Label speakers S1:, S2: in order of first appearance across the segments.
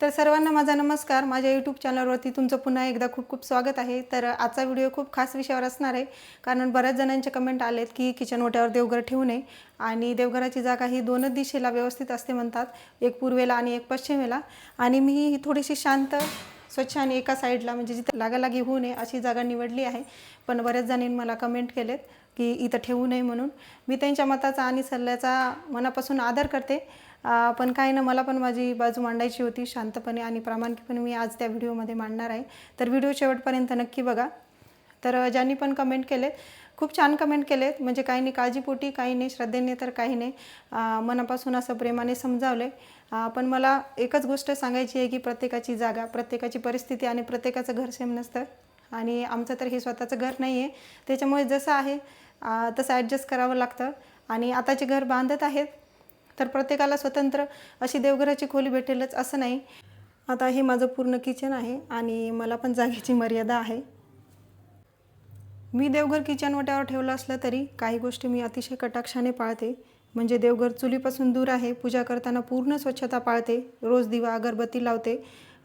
S1: तर सर्वांना माझा नमस्कार. माझ्या यूट्यूब चॅनलवरती तुमचं पुन्हा एकदा खूप खूप स्वागत आहे. तर आजचा व्हिडिओ खूप खास विषयावर असणार आहे. कारण बऱ्याच जणांचे कमेंट आलेत की किचन ओट्यावर देवघर ठेवू नये आणि देवघराची जागा ही दोनच दिशेला व्यवस्थित असते म्हणतात. एक पूर्वेला आणि एक पश्चिमेला. आणि मी ही थोडीशी शांत स्वच्छ आणि एका साईडला म्हणजे जिथे लागालागी होऊ नये अशी जागा निवडली आहे. पण बऱ्याच जणांनी मला कमेंट केलेत की इथं ठेवू नये म्हणून. मी त्यांच्या मताचा आणि सल्ल्याचा मनापासून आदर करते. पण काय ना मला पण माझी बाजू मांडायची होती शांतपणे आणि प्रामाणिकपणे मी आज त्या व्हिडिओमध्ये मांडणार आहे. तर व्हिडिओ शेवटपर्यंत नक्की बघा. तर ज्यांनी पण कमेंट केलेत खूप छान कमेंट केलेत. म्हणजे काही नाही काळजीपोटी काही नाही श्रद्धेने तर काही नाही. मनापासून असं प्रेमाने समजावलं आहे पण मला एकच गोष्ट सांगायची आहे की प्रत्येकाची जागा प्रत्येकाची परिस्थिती आणि प्रत्येकाचं घर सेम नसतं. आणि आमचं तर हे स्वतःचं घर नाही आहे त्याच्यामुळे जसं आहे तसं ॲडजस्ट करावं लागतं. आणि आताचे घर बांधत आहेत. तर प्रत्येकाला स्वतंत्र अशी देवघराची खोली भेटेलच असं नाही. आता हे माझं पूर्ण किचन आहे आणि मला पण जागेची मर्यादा आहे. मी देवघर किचन वाट्यावर ठेवलं असलं तरी काही गोष्टी मी अतिशय कटाक्षाने पाळते. म्हणजे देवघर चुलीपासून दूर आहे पूजा करताना पूर्ण स्वच्छता पाळते रोज दिवा अगरबत्ती लावते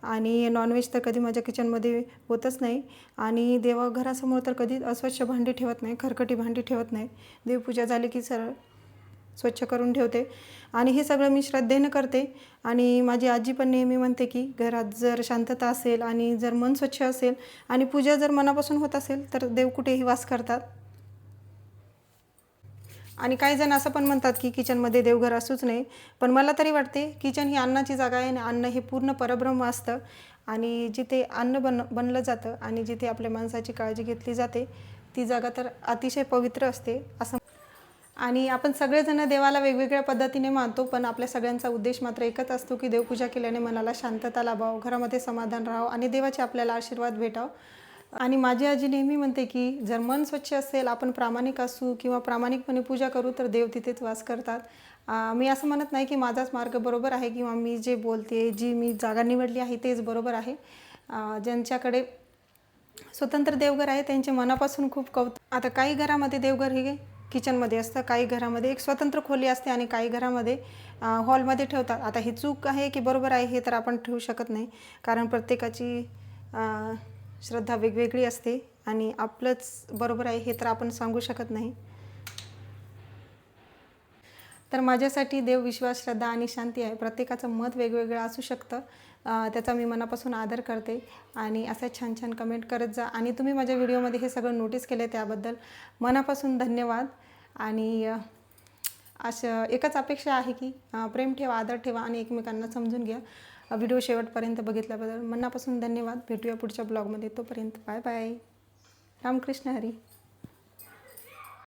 S1: आणि नॉनव्हेज तर कधी माझ्या किचनमध्ये होतच नाही. आणि देवघरासमोर तर कधी अस्वच्छ भांडी ठेवत नाही खरकटी भांडी ठेवत नाही. देवपूजा झाली की सरळ स्वच्छ करून ठेवते. आणि हे सगळं मी श्रद्धेनं करते. आणि माझी आजी पण नेहमी म्हणते की घरात जर शांतता असेल आणि जर मन स्वच्छ असेल आणि पूजा जर मनापासून होत असेल तर देव कुठेही वास करतात. आणि काही जण असं पण म्हणतात की किचनमध्ये देवघर असूच नाही पण मला तरी वाटते किचन ही अन्नाची जागा आहे आणि अन्न हे पूर्ण परब्रह्म असतं. आणि जिथे अन्न बन बनलं जातं आणि जिथे आपल्या माणसाची काळजी घेतली जाते ती जागा तर अतिशय पवित्र असते असं आणि आपण सगळेजण देवाला वेगवेगळ्या पद्धतीने मानतो पण आपल्या सगळ्यांचा उद्देश मात्र एकच असतो की देवपूजा केल्याने मनाला शांतता लाभावं घरामध्ये समाधान राहावं आणि देवाचे आपल्याला आशीर्वाद भेटावं. आणि माझी आजी नेहमी म्हणते की जर मन स्वच्छ असेल आपण प्रामाणिक असू किंवा प्रामाणिकपणे पूजा करू तर देव तिथेच वास करतात. मी असं म्हणत नाही की माझाच मार्ग बरोबर आहे किंवा मी जे बोलते जी मी जागा निवडली आहे तेच बरोबर आहे. ज्यांच्याकडे स्वतंत्र देवघर आहे त्यांचे मनापासून खूप कौतुक. आता काही घरामध्ये देवघर हे किचनमध्ये असतं काही घरामध्ये एक स्वतंत्र खोली असते आणि काही घरामध्ये हॉलमध्ये ठेवतात. आता ही चूक आहे की बरोबर आहे हे तर आपण ठेवू शकत नाही. कारण प्रत्येकाची श्रद्धा वेगवेगळी असते आणि आपलंच बरोबर आहे हे तर आपण सांगू शकत नाही. तर माझ्यासाठी देव विश्वास श्रद्धा आणि शांती आहे. प्रत्येकाचं मत वेगवेगळं असू शकतं. त्याचा मी मनापासून आदर करते आणि असं छान छान कमेंट करत जा. आणि तुम्ही माझ्या व्हिडिओमध्ये हे सगळं नोटीस केलं त्याबद्दल मनापासून धन्यवाद. आणि असं एकच अपेक्षा आहे की प्रेम ठेवा आदर ठेवा आणि एकमेकांना समजून घ्या. व्हिडिओ शेवटपर्यंत बघितल्याबद्दल मनापासून धन्यवाद. भेटूया पुढच्या ब्लॉगमध्ये तोपर्यंत बाय बाय. रामकृष्ण हरी.